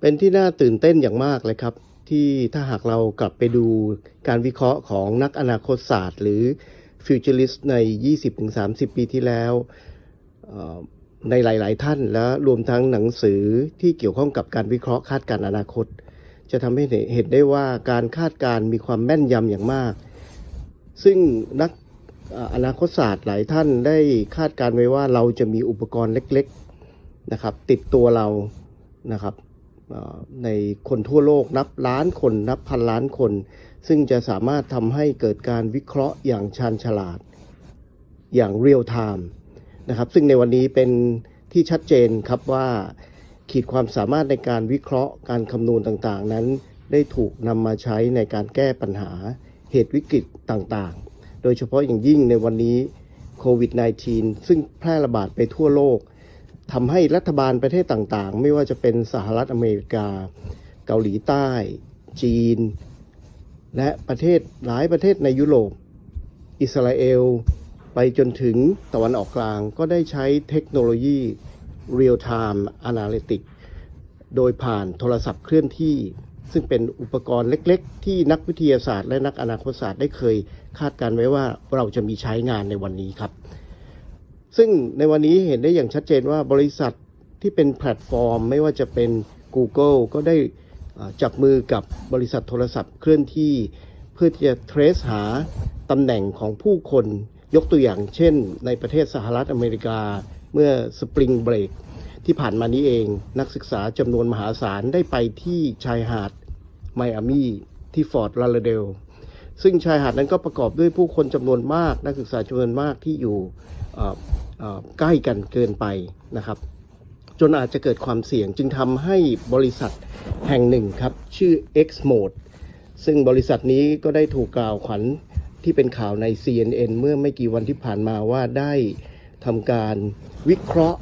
เป็นที่น่าตื่นเต้นอย่างมากเลยครับ ที่ถ้าหากเรากลับไปดูการวิเคราะห์ของนักอนาคตศาสตร์ หรือฟิวเจอริสต์ใน 20-30 ปีที่แล้วในหลาย ๆ ท่านและรวมทั้งหนังสือที่เกี่ยวข้องกับการวิเคราะห์คาดการณ์อนาคต จะทำให้เห็นได้ว่าการคาดการณ์มีความแม่นยำอย่างมาก ซึ่งนักอนาคตศาสตร์หลายท่านได้คาดการไว้ว่าเราจะมีอุปกรณ์เล็ก ๆ นะครับ ติดตัวเรานะครับ ในคนทั่วโลกนับล้านคนนับพันล้านคน ซึ่งจะสามารถทำให้เกิดการวิเคราะห์อย่างชาญฉลาด อย่างเรียลไทม์นะครับ ซึ่งในวันนี้เป็นที่ชัดเจนครับว่า ขีดความสามารถในการวิเคราะห์การคำนวณต่างๆ นั้นได้ถูกนำมาใช้ในการแก้ปัญหาเหตุวิกฤตต่างๆ โดยเฉพาะอย่างยิ่งในวันนี้โควิด -19 ซึ่งแพร่ระบาดไปทั่วโลก ทำให้รัฐบาลประเทศต่างๆ ไม่ว่าจะเป็นสหรัฐอเมริกา เกาหลีใต้ จีน และประเทศหลายประเทศในยุโรป อิสราเอล ไปจนถึงตะวันออกกลางก็ได้ใช้เทคโนโลยี Real Time Analytics โดยผ่านโทรศัพท์เคลื่อนที่ ซึ่งเป็นอุปกรณ์เล็กๆ ที่นักวิทยาศาสตร์และนักอนาคตศาสตร์ได้เคยคาดการณ์ไว้ว่าเราจะมีใช้งานในวันนี้ครับ ซึ่งในวันนี้เห็นได้อย่างชัดเจนว่าบริษัทที่เป็นแพลตฟอร์ม ไม่ว่าจะเป็น Google ก็ได้จับมือกับบริษัทโทรศัพท์เคลื่อนที่ เพื่อที่จะ trace หาตำแหน่งของผู้คนยกตัวอย่างเช่น ในประเทศสหรัฐอเมริกาเมื่อ Spring Break ที่ผ่านมานี้เอง นักศึกษาจำนวนมหาศาลได้ไปที่ชายหาดไมอามีที่ฟอร์ดลาลาเดลซึ่งชายหาดนั้นก็ประกอบด้วยผู้คนจำนวนมาก นักศึกษาจำนวนมากที่อยู่ ใกล้กันเกินไปนะครับ จนอาจจะเกิดความเสี่ยงจึงทำให้บริษัทแห่งหนึ่งครับ ชื่อ X Mode ซึ่งบริษัทนี้ก็ได้ถูกกล่าวขวัญที่เป็นข่าวใน CNN เมื่อไม่กี่วันที่ผ่านมาว่าได้ทำการวิเคราะห์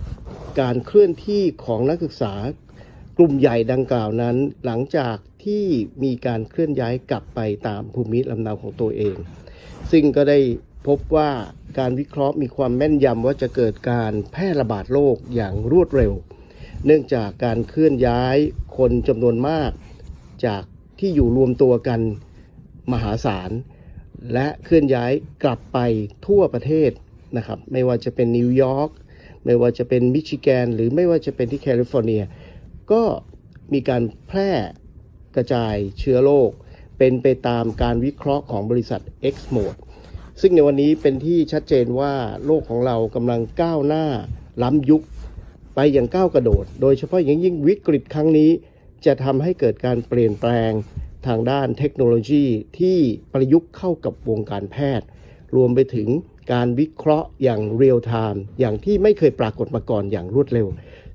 การเคลื่อนที่ของนักศึกษากลุ่มใหญ่ดังกล่าวนั้น หลังจากที่มีการเคลื่อนย้ายกลับไปตามภูมิลำเนาของตัวเอง ซึ่งก็ได้ พบว่าการวิเคราะห์มีความแม่นยำว่าจะเกิดการแพร่ระบาดโรคอย่างรวดเร็ว เนื่องจากการเคลื่อนย้ายคนจำนวนมาก จากที่อยู่รวมตัวกันมหาศาล และเคลื่อนย้ายกลับไปทั่วประเทศนะครับไม่ว่าจะเป็นนิวยอร์กไม่ว่าจะเป็นมิชิแกน หรือไม่ว่าจะเป็นที่แคลิฟอร์เนีย ก็มีการแพร่กระจายเชื้อโรคเป็นไปตามการวิเคราะห์ของบริษัท X Mode ซึ่งในวันนี้เป็นที่ชัดเจนว่าโลกของเรากำลังก้าวหน้าล้ำยุค ไปอย่างก้าวกระโดด โดยเฉพาะอย่างยิ่งวิกฤตครั้งนี้ จะทำให้เกิดการเปลี่ยนแปลงทางด้านเทคโนโลยีที่ประยุกต์เข้ากับวงการแพทย์ รวมไปถึงการวิเคราะห์อย่างเรียลไทม์อย่างที่ไม่เคยปรากฏมาก่อนอย่างรวดเร็ว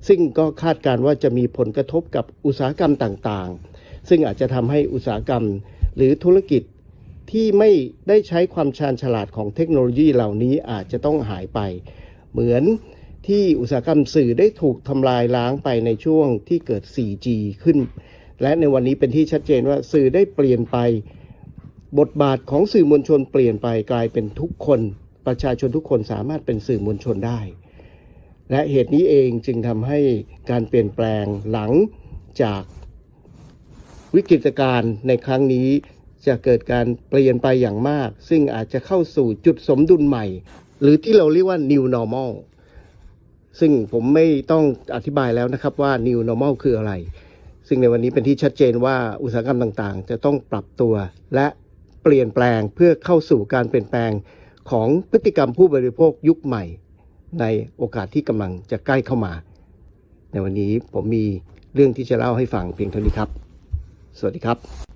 ซึ่งก็คาดการณ์ว่าจะมีผลกระทบกับอุตสาหกรรมต่างๆ ซึ่งอาจจะทำให้อุตสาหกรรมหรือธุรกิจ ที่ไม่ได้ใช้ความชาญฉลาดของเทคโนโลยีเหล่านี้อาจจะต้องหายไป เหมือนที่อุตสาหกรรมสื่อได้ถูกทำลายล้างไปในช่วงที่เกิด 4G ขึ้น และในวันนี้เป็นที่ชัดเจนว่าสื่อได้เปลี่ยนไป บทบาทของสื่อมวลชนเปลี่ยนไปกลายเป็นทุกคน ประชาชนทุกคนสามารถเป็นสื่อมวลชนได้ และเหตุนี้เองจึงทำให้การเปลี่ยนแปลงหลังจากวิกฤตการณ์ในครั้งนี้ จะเกิดการเปลี่ยนไปอย่างมาก ซึ่งอาจจะเข้าสู่จุดสมดุลใหม่ หรือที่เราเรียกว่า new normal ซึ่งผมไม่ต้องอธิบายแล้วนะครับว่า new normal คืออะไร ซึ่งในวันนี้เป็นที่ชัดเจนว่าอุตสาหกรรมต่างๆ จะต้องปรับตัว และเปลี่ยนแปลงเพื่อเข้าสู่การเปลี่ยนแปลงของพฤติกรรมผู้บริโภคยุคใหม่ ในโอกาสที่กำลังจะใกล้เข้ามา ในวันนี้ผมมีเรื่องที่จะเล่าให้ฟังเพียงเท่านี้ครับ สวัสดีครับ